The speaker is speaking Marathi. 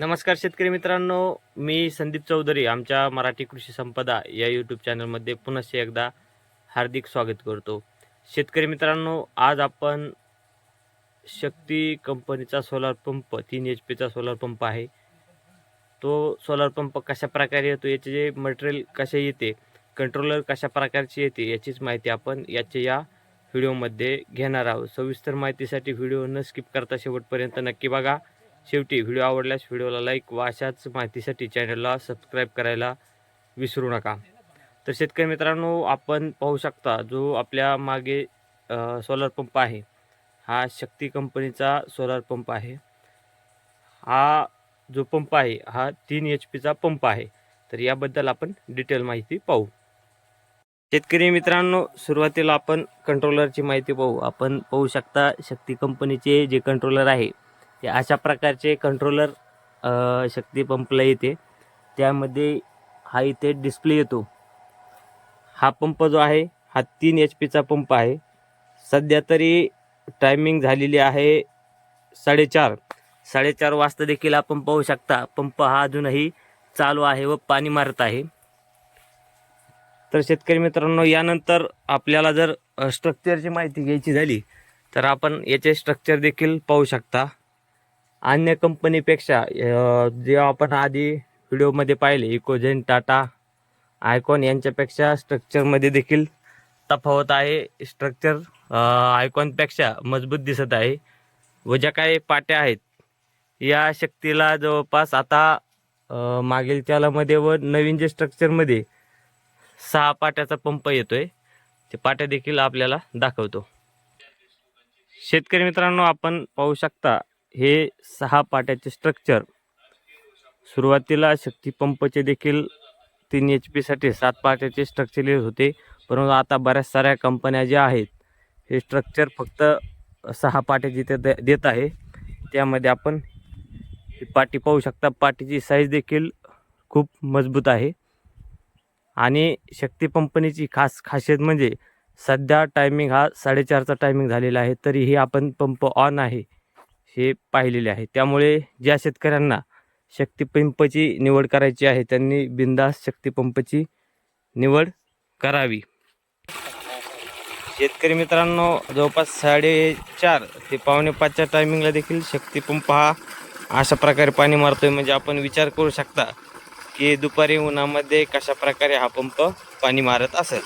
नमस्कार शेतकरी मित्रांनो मी संदीप चौधरी आमच्या मराठी कृषी संपदा या यूट्यूब चॅनलमध्ये पुनश्च एकदा हार्दिक स्वागत करतो. शेतकरी मित्रांनो आज आपण शक्ती कंपनीचा सोलार पंप तीन एच पीचा सोलार पंप आहे. तो सोलार पंप कशा प्रकारे येतो याचे जे मटेरियल कसे येते कंट्रोलर कशा प्रकारची येते याचीच माहिती आपण याच्या या व्हिडिओमध्ये घेणार आहोत. सविस्तर माहितीसाठी व्हिडिओ न स्किप करता शेवटपर्यंत नक्की बघा. शेवटी व्हिडिओ आवडल्यास व्हिडिओला लाईक व अशाच माहितीसाठी चॅनलला सबस्क्राईब करायला विसरू नका. तर शेतकरी मित्रांनो आपण पाहू शकता जो आपल्या मागे सोलर पंप आहे. हा शक्ती कंपनीचा सोलर पंप आहे. हा जो पंप आहे हा तीन एच पीचा पंप आहे. तर याबद्दल आपण डिटेल माहिती पाहू. शेतकरी मित्रांनो सुरुवातीला आपण कंट्रोलरची माहिती पाहू. आपण पाहू शकता शक्ती कंपनीचे जे कंट्रोलर आहे ते अशा प्रकारचे कंट्रोलर शक्ती पंपला येते. त्यामध्ये हा इथे डिस्प्ले येतो. हा पंप जो आहे हा तीन एच पीचा पंप आहे. सध्या तरी टायमिंग झालेली आहे साडेचार. साडेचार वाजता देखील आपण पाहू शकता पंप हा अजूनही चालू आहे व पाणी मारत आहे. तर शेतकरी मित्रांनो यानंतर आपल्याला जर स्ट्रक्चरची माहिती घ्यायची झाली तर आपण याचे स्ट्रक्चर देखील पाहू शकता. अन्य कंपनीपेक्षा जे आपण आधी व्हिडिओमध्ये पाहिले इकोजेन टाटा आयकॉन यांच्यापेक्षा स्ट्रक्चरमध्ये देखील तफावत आहे. स्ट्रक्चर आयकॉनपेक्षा मजबूत दिसत आहे. व ज्या काही पाट्या आहेत या शक्तीला जवळपास आता मागील चालामध्ये व नवीन जे स्ट्रक्चरमध्ये सहा पाट्याचा पंप येतोय ते पाट्या देखील आपल्याला दाखवतो. शेतकरी मित्रांनो आपण पाहू शकता हे सहा पाट्याचे स्ट्रक्चर सुरुवातीला शक्तीपंपचे देखील तीन एच पीसाठी सात पाट्याचे स्ट्रक्चर होते. परंतु आता बऱ्याच साऱ्या कंपन्या ज्या आहेत हे स्ट्रक्चर फक्त सहा पाट्या जिथे दे- देत आहे. त्यामध्ये आपण ही पाटी पाहू शकता. पाटीची साईज देखील खूप मजबूत आहे. आणि शक्तीपंपनीची खास खासियत म्हणजे सध्या टायमिंग हा साडेचारचा टायमिंग झालेला आहे. तरीही आपण पंप ऑन आहे. हे पाहिलेले आहे. त्यामुळे ज्या शेतकऱ्यांना शक्तीपंपची निवड करायची आहे त्यांनी बिंदास शक्तीपंपची निवड करावी. शेतकरी मित्रांनो जवळपास साडेचार ते पावणे पाचच्या टायमिंगला देखील शक्तीपंप हा अशा प्रकारे पाणी मारतोय. म्हणजे आपण विचार करू शकता की दुपारी उन्हामध्ये कशा प्रकारे हा पंप पाणी मारत असेल.